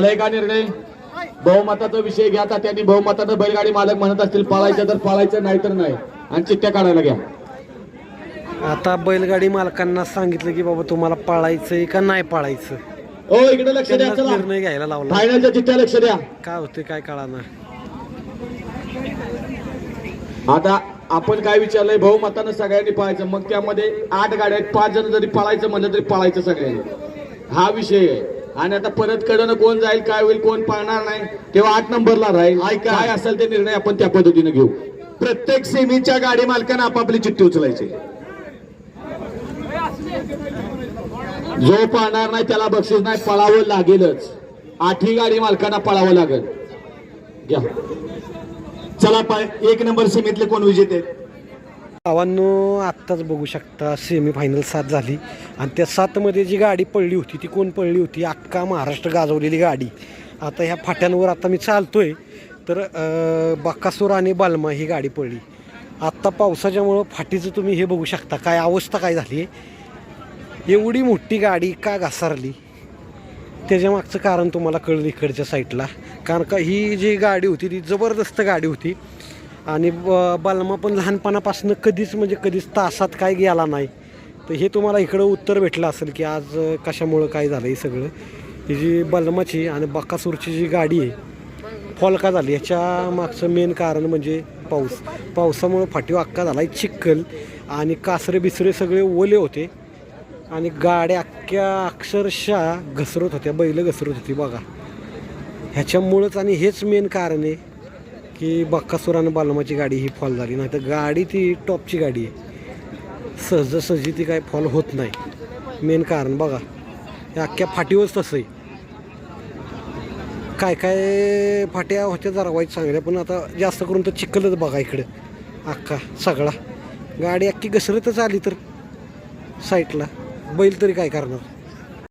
झालाय का निर्णय? बहुमताचा विषय घ्या आता त्यांनी बहुमतानं बैलगाडी मालक म्हणत असतील पाळायचं तर पाळायचं नाही तर नाही. आणि चिठ्ठ्या काढायला घ्या. आता बैलगाडी मालकांना सांगितलं की बाबा तुम्हाला पाळायचंय का नाही पाळायचं? ओ इकडे लक्ष द्या चला. निर्णय घ्यायला लावला. फायनलच्या चिठ्ठ्या लक्ष द्या. काय होते काय कळाना? आता आपण काय विचारलंय बहुमतानं सगळ्यांनी पाळायचं मग त्यामध्ये आठ गाड्या आहेत पाच जण जरी पाळायचं म्हणलं तरी पाळायचं सगळ्यांनी. हा विषय आहे. आणि आता परत कडनं कोण जाईल काय होईल कोण पाळणार नाही तेव्हा आठ नंबरला राहील. काय असेल ते निर्णय आपण त्या पद्धतीने घेऊ. प्रत्येक सेमीच्या गाडी मालकानं आपापली चिठ्ठी उचलायची. जो पाळणार नाही त्याला बक्षीस नाही पळावं लागेलच. आठही गाडी मालकांना पळावं लागेल. घ्या. चला पाय एक नंबर सेमीतले कोण विजेते? आहेत? आत्ताच बघू शकता सेमी फायनल सात झाली. आणि त्या सातमध्ये जी गाडी पडली होती ती कोण पडली होती? अख्खा महाराष्ट्र गाजवलेली गाडी. आता ह्या फाट्यांवर आता मी चालतोय. तर अं, आणि बालमा ही गाडी पडली. आत्ता पावसाच्यामुळं फाटीचं तुम्ही हे बघू शकता काय अवस्था काय झाली आहे. एवढी मोठी गाडी का घसारली? त्याच्या मागचं कारण तुम्हाला कळलं इकडच्या साईडला कारण का ही जी गाडी होती ती जबरदस्त गाडी होती. आणि ब- बलमा पण लहानपणापासून कधीच म्हणजे कधीच तासात काय गेला नाही. तर हे तुम्हाला इकडं उत्तर भेटलं असेल की आज कशामुळं काय झालं हे सगळं. ही जी बलमाची आणि बाकासूरची जी गाडी आहे फॉलका झाली? ह्याच्या मागचं मेन कारण म्हणजे पाऊस. पावसामुळं फाटीव अक्का झाला चिखल आणि कासरे बिसरे सगळे ओले होते. आणि गाड्या अख्ख्या अक्षरशः घसरत होत्या बैल घसरत होती बघा. ह्याच्यामुळंच आणि हेच मेन कारण आहे. की बक्कासूर आणि बालमाची गाडी ही फॉल झाली. नाही तर गाडी ती टॉपची गाडी आहे. सहजासहजी ती काय फॉल होत नाही. मेन कारण बघा या अख्ख्या फाटीवरच तसं आहे. काय काय फाट्या होत्या जरा वाईट चांगल्या पण आता जास्त करून तर चिखलच बघा इकडं. अख्खा सगळा. गाडी अख्खी घसरतच आली तर साईटला बैल तरी काय करणार?